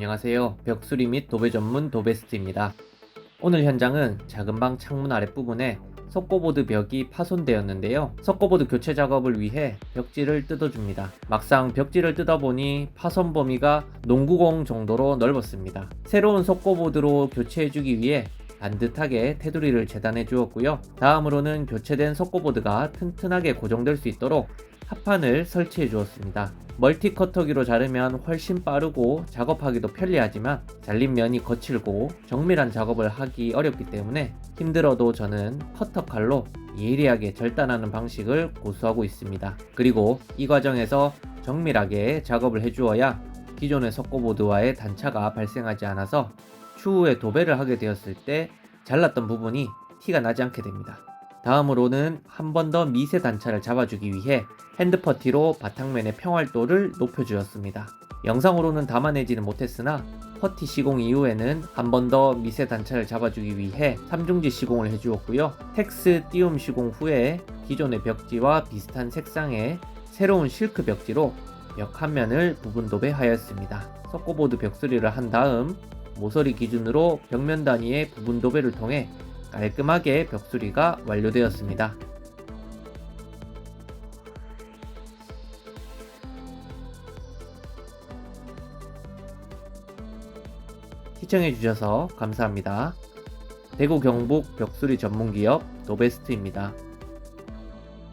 안녕하세요. 벽수리 및 도배 전문 도베스트입니다. 오늘 현장은 작은 방 창문 아랫부분에 석고보드 벽이 파손되었는데요. 석고보드 교체 작업을 위해 벽지를 뜯어줍니다. 막상 벽지를 뜯어보니 파손 범위가 농구공 정도로 넓었습니다. 새로운 석고보드로 교체해주기 위해 반듯하게 테두리를 재단해 주었고요. 다음으로는 교체된 석고보드가 튼튼하게 고정될 수 있도록 합판을 설치해 주었습니다. 멀티 커터기로 자르면 훨씬 빠르고 작업하기도 편리하지만 잘린 면이 거칠고 정밀한 작업을 하기 어렵기 때문에 힘들어도 저는 커터 칼로 예리하게 절단하는 방식을 고수하고 있습니다. 그리고 이 과정에서 정밀하게 작업을 해주어야 기존의 석고보드와의 단차가 발생하지 않아서 추후에 도배를 하게 되었을 때 잘랐던 부분이 티가 나지 않게 됩니다. 다음으로는 한 번 더 미세 단차를 잡아주기 위해 핸드퍼티로 바탕면의 평활도를 높여주었습니다. 영상으로는 담아내지는 못했으나 퍼티 시공 이후에는 한 번 더 미세 단차를 잡아주기 위해 3중지 시공을 해주었고요. 텍스 띄움 시공 후에 기존의 벽지와 비슷한 색상의 새로운 실크 벽지로 벽 한 면을 부분 도배하였습니다. 석고보드 벽수리를 한 다음 모서리 기준으로 벽면 단위의 부분 도배를 통해 깔끔하게 벽수리가 완료되었습니다. 시청해주셔서 감사합니다. 대구 경북 벽수리 전문기업 노베스트입니다.